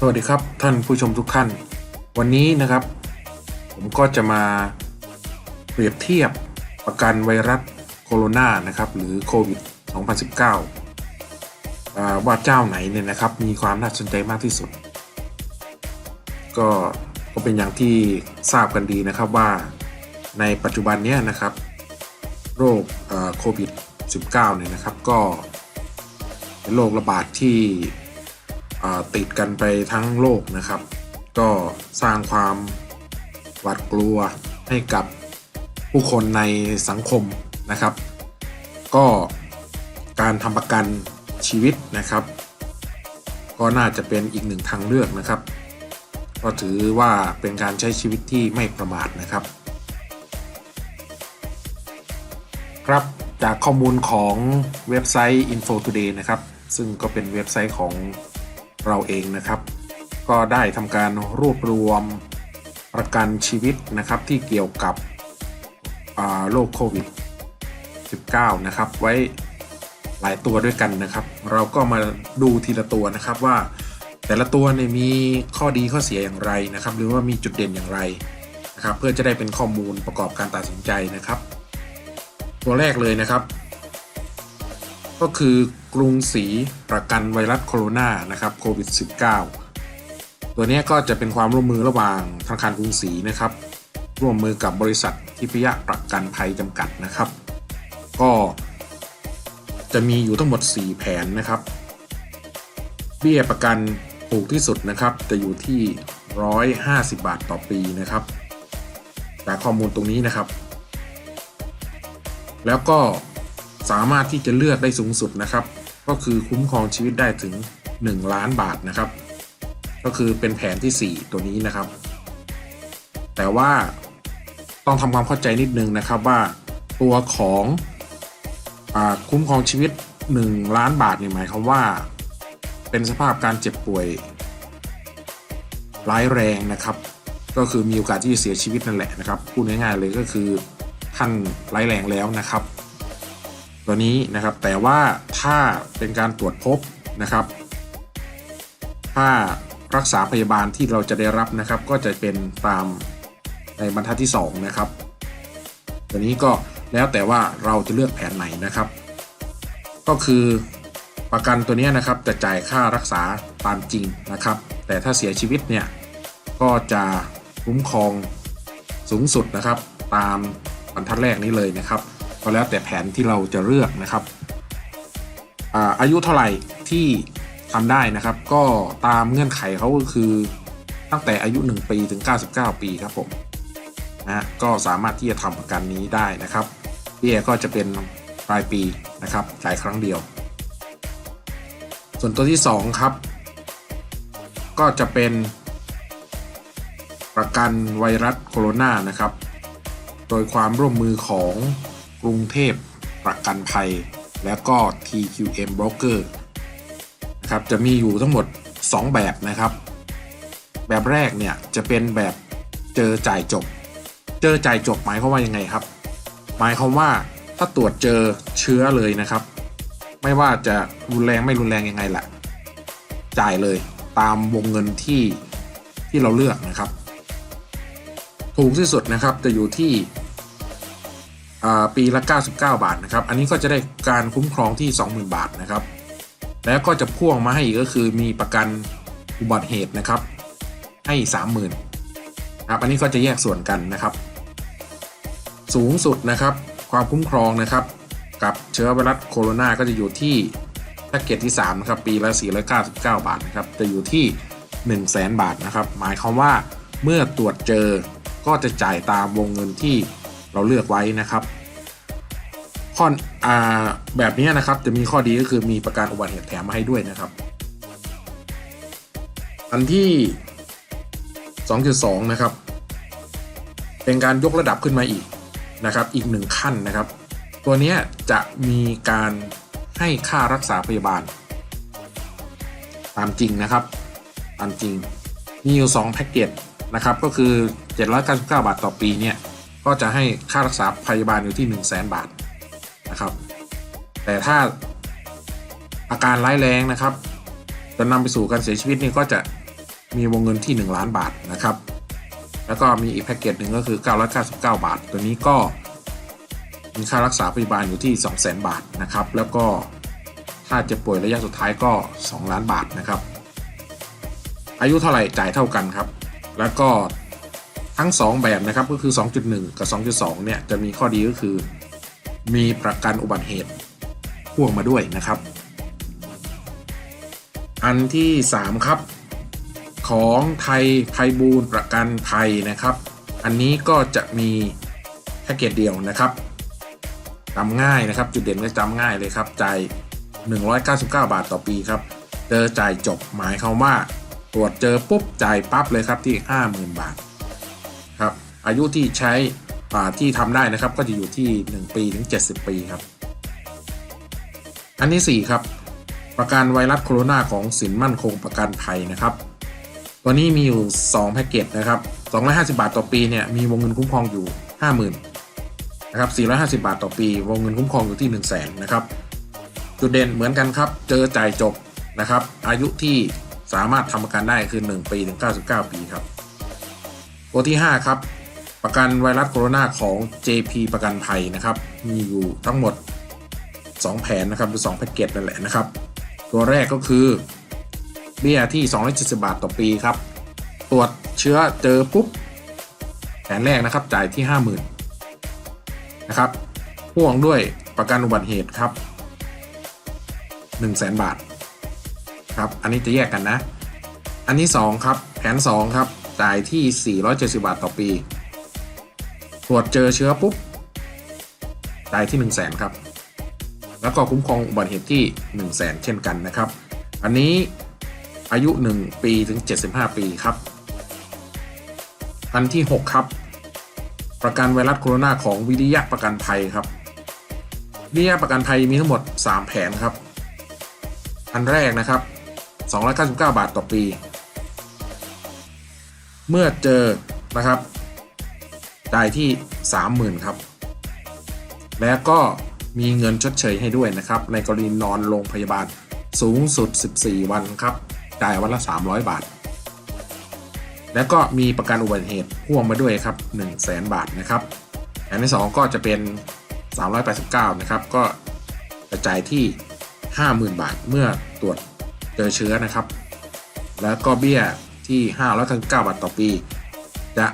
สวัสดีครับท่านผู้ชมทุกท่าน วันนี้นะครับ ผมก็จะมาเปรียบเทียบประกันไวรัสโคโรนานะครับหรือโควิด 2019อ่าว่าเจ้าไหนเนี่ยนะครับ มีความน่าสนใจมากที่สุด ก็ก็เป็นอย่างที่ทราบกันดีนะครับว่าในปัจจุบันเนี้ยนะครับ โรคโควิด 19 เนี่ยนะครับก็เป็นโรคระบาดที่ ติดกันไปทั้งโลกนะครับ ก็สร้างความหวาดกลัวให้กับผู้คนในสังคมนะครับ ก็การทำประกันชีวิตนะครับ ก็น่าจะเป็นอีกหนึ่งทางเลือกนะครับ ก็ถือว่าเป็นการใช้ชีวิตที่ไม่ประมาทนะครับ ครับจากข้อมูลของเว็บไซต์ Info Today นะครับ ซึ่งก็เป็นเว็บไซต์ของ เราเองนะครับ ก็ได้ทำการรวบรวมประกันชีวิตนะครับที่เกี่ยวกับโรคโควิด 19 นะครับไว้หลายตัวด้วยกันนะครับ เราก็มาดูทีละตัวนะครับว่าแต่ละตัวเนี่ยมีข้อดีข้อเสียอย่างไรนะครับ หรือว่ามีจุดเด่นอย่างไรนะครับ เพื่อจะได้เป็นข้อมูลประกอบการตัดสินใจนะครับ ตัวแรกเลยนะครับ ก็คือกรุงศรีประกันไวรัสโคโรนานะครับโควิด -19 ตัวนี้ก็จะเป็นความร่วมมือระหว่างธนาคารกรุงศรีนะครับ ร่วมมือกับบริษัททิพยประกันภัยจำกัดนะครับ ก็จะมีอยู่ทั้งหมด 4 แผนนะครับเบี้ยประกันถูกที่สุดนะครับ จะอยู่ที่ 150 บาทต่อปีนะครับ จากข้อมูลตรงนี้นะครับ แล้วก็ สามารถที่จะเลือกได้สูงสุดนะครับ ก็คือคุ้มครองชีวิตได้ถึง 1 ล้านบาทนะครับ ก็คือเป็นแผนทีสี่ 4 ตัวนี้นะครับ แต่ว่าต้องทำความเข้าใจนิดนึงนะครับว่าตัวของอคุ้มครองชีวิต 1 ล้านบาทนี่หมายความว่า เป็นสภาพการเจ็บป่วยร้ายแรงนะครับ ก็คือมีโอกาสที่จะเสียชีวิตนั่นแหละนะครับพูดง่ายๆเลยก็คือท่านร้ายแรงแล้วนะครับ ตัวนี้นะครับ แต่ว่าถ้าเป็นการตรวจพบนะครับ ถ้ารักษาพยาบาลที่เราจะได้รับนะครับ ก็จะเป็นตามในบรรทัดที่ 2 นะครับ ตัวนี้ก็แล้วแต่ว่าเราจะเลือกแผนไหนนะครับ ก็คือประกันตัวนี้นะครับจะจ่ายค่ารักษาตามจริงนะครับ แต่ถ้าเสียชีวิตเนี่ยก็จะคุ้มครองสูงสุดนะครับ ตามบรรทัดแรกนี้เลยนะครับ ก็แล้วแต่แผนที่เราจะเลือกนะครับอาอายุเท่าไหร่ที่ทำได้นะครับ ก็ตามเงื่อนไขเขาก็คือตั้งแต่อายุ 1 ปีถึง 99 ปีครับผมนะก็สามารถที่จะทำประกันนี้ได้นะครับเบี้ยก็จะเป็นรายปีนะครับจ่ายครั้งเดียว ส่วนตัวที่ 2 ครับ ก็จะเป็นประกันไวรัสโคโรนานะครับ โดยความร่วมมือของ กรุงเทพประกันภัย และก็ TQM Broker นะครับจะมีอยู่ทั้งหมด 2 แบบนะครับ แบบแรกเนี่ยจะเป็นแบบเจอจ่ายจบ เจอจ่ายจบหมายความว่ายังไงครับ หมายความว่าถ้าตรวจเจอเชื้อเลยนะครับ ไม่ว่าจะรุนแรงไม่รุนแรงยังไงแหละจ่ายเลยตามวงเงินที่ที่เราเลือกนะครับ ถูกที่สุดนะครับจะอยู่ที่ ปีละ 99 บาทนะครับ อันนี้ก็จะได้การคุ้มครองที่ 20,000 บาทนะครับ แล้วก็จะพ่วงมาให้อีกก็คือมีประกันอุบัติเหตุนะครับ ให้ 30,000นะครับอันนี้ก็จะแยกส่วนกันนะครับ สูงสุดนะครับ ความคุ้มครองนะครับ กับเชื้อไวรัสโคโรนาก็จะอยู่ที่แพ็กเกจที่3นะครับปีละ 499 บาทนะครับจะอยู่ที่ 1 0 0 0 0แบาทนะครับ หมายความว่าเมื่อตรวจเจอก็จะจ่ายตามวงเงินที่เราเลือกไว้นะครับ ข้ออ่าแบบนี้นะครับ จะมีข้อดีก็คือมีประกันอุบัติเหตุแถมมาให้ด้วยนะครับ อันที่ 2.2 นะครับ เป็นการยกระดับขึ้นมาอีกนะครับ อีกหนึ่งขั้นนะครับ ตัวนี้จะมีการให้ค่ารักษาพยาบาล ตามจริงนะครับ ตามจริง มีอยู่ 2 แพ็กเกจนะครับ ก็คือ 799 บาทต่อปีเนี่ย ก็จะให้ค่ารักษาพยาบาลอยู่ที่ 1 0 0 0 0แบาท นะครับ แต่ถ้าอาการร้ายแรงนะครับจะนำไปสู่การเสียชีวิตนี่ก็จะมีวงเงินที่ 1 ล้านบาทนะครับ แล้วก็มีอีกแพ็กเกจหนึ่งก็คือ 999 บาท ตัวนี้ก็มีค่ารักษาพยาบาลอยู่ที่ 200,000 บาทนะครับ แล้วก็ถ้าเจ็บป่วยระยะสุดท้ายก็ 2 ล้านบาทนะครับ อายุเท่าไหร่จ่ายเท่ากันครับ แล้วก็ทั้ง 2 แบบนะครับก็คือ 2.1 กับ 2.2 เนี่ยจะมีข้อดีก็คือ มีประกันอุบัติเหตุพ่วงมาด้วยนะครับ อันที่ 3 ครับ ของไทยไพบูลย์ประกันภัยนะครับ อันนี้ก็จะมีแพ็กเกจเดียวนะครับจำง่ายนะครับ จุดเด่นก็จำง่ายเลยครับจ่าย199 บาทต่อปีครับเจอจ่ายจบหมายความว่าตรวจเจอปุ๊บจ่ายปั๊บเลยครับที่ 50,000 บาทครับอายุที่ใช้ ที่ทำได้นะครับก็จะอยู่ที่ 1 ปีถึง 70 ปีครับ อันที่ 4 ครับ ประกันไวรัสโคโรนาของสินมั่นคงประกันภัยนะครับ ตัวนี้มีอยู่ 2 แพ็กเกจนะครับ250 บาทต่อปีเนี่ยมีวงเงินคุ้มครองอยู่ 50,000นะครับ450 บาทต่อปี วงเงินคุ้มครองอยู่ที่ 1 0 0 0 0แสนนะครับจุดเด่นเหมือนกันครับ เจอจ่ายจบนะครับ อายุที่สามารถทำประกันได้คือ 1 ปีถึง 99 ปีครับ ตัวที่ 5 ครับ ประกันไวรัสโคโรนาของ JP ประกันภัยนะครับ มีอยู่ทั้งหมด 2 แผนนะครับหรือ2แพ็กเกจนั่นแหละนะครับ ตัวแรกก็คือ เบี้ยที่ 270 บาทต่อปีครับ ตรวจเชื้อเจอปุ๊บ แผนแรกนะครับจ่ายที่ 50,000นะครับพ่วงด้วยประกันอุบัติเหตุครับ 100,000 บาทครับอันนี้จะแยกกันนะ อันที่ 2 ครับ แผน 2 ครับจ่ายที่ 470 บาทต่อปี ตรวจเจอเชื้อปุ๊บจ่ายที่ 100,000ครับ แล้วก็คุ้มครองอุบัติเหตุที่ 1 0 0 0 0แสนเช่นกันนะครับ อันนี้อายุ 1 ปีถึง 75 ปีครับ อันที่ 6 ครับ ประกันไวรัสโคโรนาของวิริยะประกันภัยครับวิริยะประกันภัยมีทั้งหมด 3 แผนครับ อันแรกนะครับ 299 บาทต่อปี เมื่อเจอนะครับ จ่ายที่ 30,000 ครับ แล้วก็มีเงินชดเชยให้ด้วยนะครับ ในกรณีนอนโรงพยาบาลสูงสุด 14 วันครับจ่ายวันละ 300 บาท แล้วก็มีประกันอุบัติเหตุพ่วงมาด้วยครับ 1 0 0 0 0แบาทนะครับ อันที่ 2 ก็จะเป็น 389 นะครับ ก็จะจ่ายที่ 50,000 บาทเมื่อตรวจเจอเชื้อนะครับ แล้วก็เบี้ยที่ 599 บาทต่อปี จะ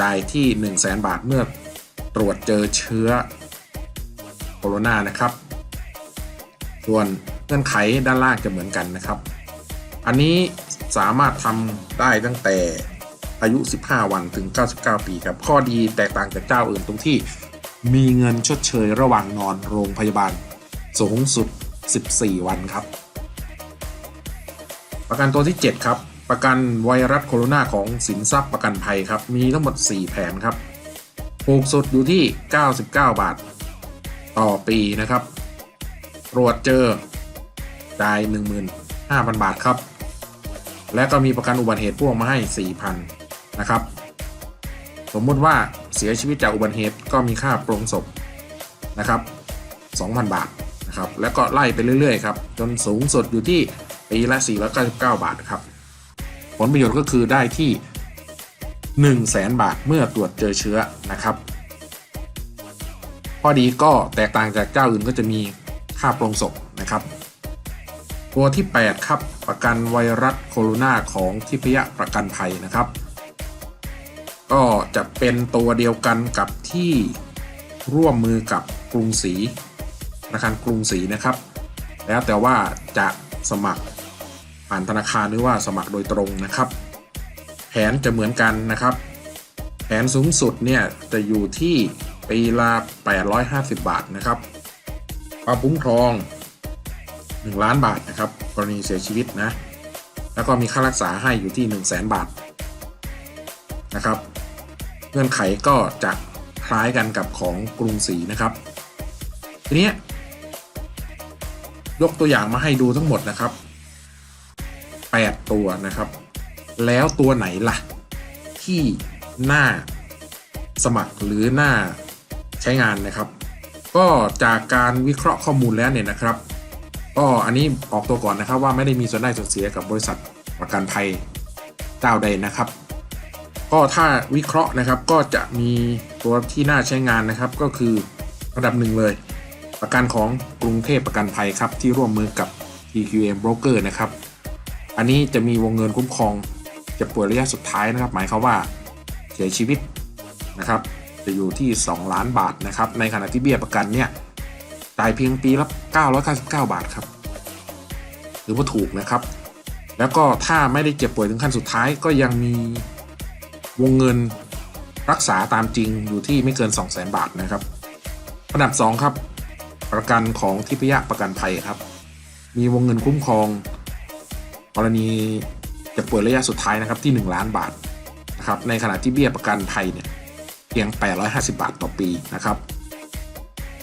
จ่ายที่ 1 0 0 0 0แบาทเมื่อตรวจเจอเชื้อโคโรนานะครับ ส่วนเงื่อนไขด้านล่างจะเหมือนกันนะครับ อันนี้สามารถทำได้ตั้งแต่อายุ 15 วันถึง 99 ปีครับ ข้อดีแตกต่างจากเจ้าอื่นตรงที่มีเงินชดเชยระหว่างนอนโรงพยาบาลสูงสุด 14 วันครับ ประกันตัวที่ 7 ครับ ประกันไวรัสโคโรนาของสินทรัพย์ประกันภัยครับ มีทั้งหมด 4 แผนครับถูกสุดอยู่ที่ 99 บาท ต่อปีนะครับ ตรวจเจอจ่าย 15,000 บาทครับ และก็มีประกันอุบัติเหตุพ่วงมาให้ 4,000 นะครับ สมมุติว่าเสียชีวิตจากอุบัติเหตุก็มีค่าโปรงศพนะครับ 2,000 บาทนะครับ แล้วก็ไล่ไปเรื่อยๆครับ จนสูงสุดอยู่ที่ปีละ 499 บาทครับ ผลประโยชน์ก็คือได้ที่ 1 0 0 0 0แสนบาทเมื่อตรวจเจอเชื้อนะครับข้อดีก็แตกต่างจากเจ้าอื่นก็จะมีค่าโปรงศพนะครับ ตัวที่ 8 ครับ ประกันไวรัสโคโรนาของทิพยประกันภัยนะครับ ก็จะเป็นตัวเดียวกันกับที่ร่วมมือกับกรุงศรีธนาคารกรุงศรีนะครับ แล้วแต่ว่าจะสมัคร ผ่านธนาคารหรือว่าสมัครโดยตรงนะครับ แผนจะเหมือนกันนะครับ แผนสูงสุดเนี่ยจะอยู่ที่ปีละ850 บาทนะครับความคุ้มครอง 1 ล้านบาทนะครับ กรณีเสียชีวิตนะ แล้วก็มีค่ารักษาให้อยู่ที่ 1 0 0 0 0แบาทนะครับ เงื่อนไขก็จะคล้ายกันกับของกรุงศรีนะครับ ทีนี้ยกตัวอย่างมาให้ดูทั้งหมดนะครับ 8 ตัวนะครับ แล้วตัวไหนล่ะ ที่น่าสมัครหรือน่าใช้งานนะครับ ก็จากการวิเคราะห์ข้อมูลแล้วเนี่ยนะครับ ก็อันนี้ออกตัวก่อนนะครับว่าไม่ได้มีส่วนได้ส่วนเสียกับบริษัทประกันภัยเจ้าใดนะครับ ก็ถ้าวิเคราะห์นะครับก็จะมีตัวที่น่าใช้งานนะครับ ก็คือระดับหนึ่งเลย ประกันของกรุงเทพประกันภัยครับที่ร่วมมือกับ TQM Broker นะครับ อันนี้จะมีวงเงินคุ้มครองจ็บป่วยระยะสุดท้ายนะครับ หมายความว่าเสียชีวิตนะครับ จะอยู่ที่ 2 ล้านบาทนะครับ ในขณะที่เบี้ยประกันเนี่ยจ่ายเพียงปีละ999 บาทครับหรือว่าถูกนะครับ แล้วก็ถ้าไม่ได้เจ็บป่วยถึงขั้นสุดท้ายก็ยังมีวงเงินรักษาตามจริงอยู่ที่ไม่เกิน 2 0 0 0 0 0 บาทนะครับระดับ 2 ครับ ประกันของทิพยประกันภัยครับ มีวงเงินคุ้มครอง กรณีจ็บป่วยระยะสุดท้ายนะครับที่ 1 ล้านบาทนะครับในขณะที่เบี้ยประกันภัยเนี่ยเพียง 850 บาทต่อปีนะครับ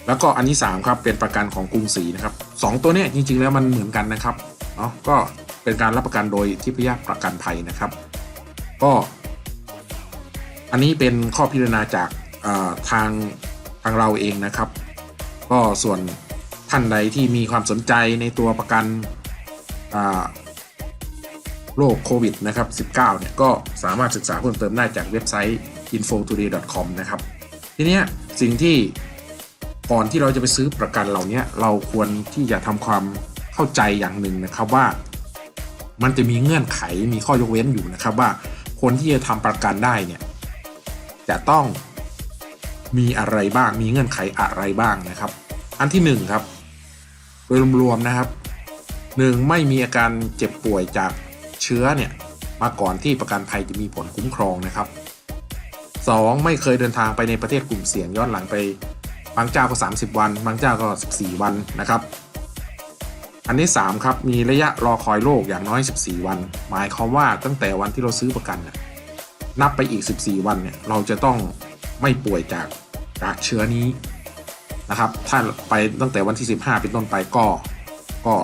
แล้วก็อันที่3ครับเป็นประกันของกรุงศรีนะครับสองตัวเนี้ยจริงๆแล้วมันเหมือนกันนะครับเนาะก็เป็นการรับประกันโดยทิพยประกันภัยนะครับ ก็ อันนี้เป็นข้อพิจารณาจากาทางทางเราเองนะครับ ก็ส่วนท่านใดที่มีความสนใจในตัวประกันอ่า โรคโควิดนะครับ19เนี่ยก็สามารถศึกษาเพิ่มเติมได้จากเว็บไซต์ infotoday.com นะครับ ทีนี้สิ่งที่ก่อนที่เราจะไปซื้อประกันเหล่านี้เราควรที่จะทำความเข้าใจอย่างหนึ่งนะครับว่า มันจะมีเงื่อนไขมีข้อยกเว้นอยู่นะครับว่าคนที่จะทำประกันได้เนี่ยจะต้องมีอะไรบ้างมีเงื่อนไขอะไรบ้างนะครับ อันที่หนึ่งครับ โดยรวมๆนะครับหนึ่งไม่มีอาการเจ็บป่วยจาก เชื้อเนี่ยมาก่อนที่ประกันภัยจะมีผลคุ้มครองนะครับสองไม่เคยเดินทางไปในประเทศกลุ่มเสี่ยงย้อนหลังไป บางเจ้าก็ 30 วัน บางเจ้าก็ 14 วันนะครับ อันที่3ครับมีระยะรอคอยโรคอย่างน้อย 14 วัน หมายความว่าตั้งแต่วันที่เราซื้อประกันนะนับไปอีก 14 วันเนี่ยเราจะต้องไม่ป่วยจากจากเชื้อนี้นะครับ ถ้าไปตั้งแต่วันที่ 15 เป็นต้นไปก็ ก็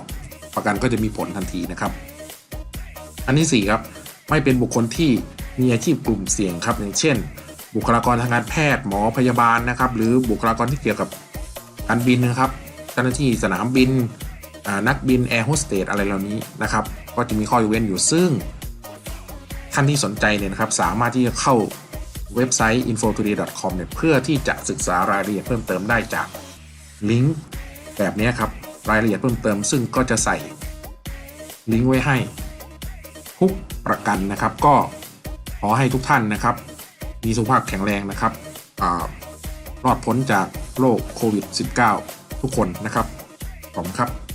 ประกันก็จะมีผลทันทีนะครับ อันที่ 4 ครับ ไม่เป็นบุคคลที่มีอาชีพกลุ่มเสี่ยงครับ อย่างเช่น บุคลากรทางการแพทย์หมอพยาบาลนะครับ หรือบุคลากรที่เกี่ยวกับการบินนะครับเจ้าหน้าที่สนามบินนักบินแอร์โฮสเตสอะไรเหล่านี้นะครับ ก็จะมีข้อยกเว้นอยู่ซึ่ง ท่านที่สนใจเนี่ยนะครับ สามารถที่จะเข้าเว็บไซต์ infotoday.com เนี่ยเพื่อที่จะศึกษารายละเอียดเพิ่มเติมได้จากลิงก์แบบนี้ครับ รายละเอียดเพิ่มเติม ซึ่งก็จะใส่ลิงก์ไว้ให้ ทุกประกันนะครับ ก็ขอให้ทุกท่านนะครับ มีสุขภาพแข็งแรงนะครับอารอดพ้นจากโรคโควิด -19 ทุกคนนะครับ ขอบคุณครับ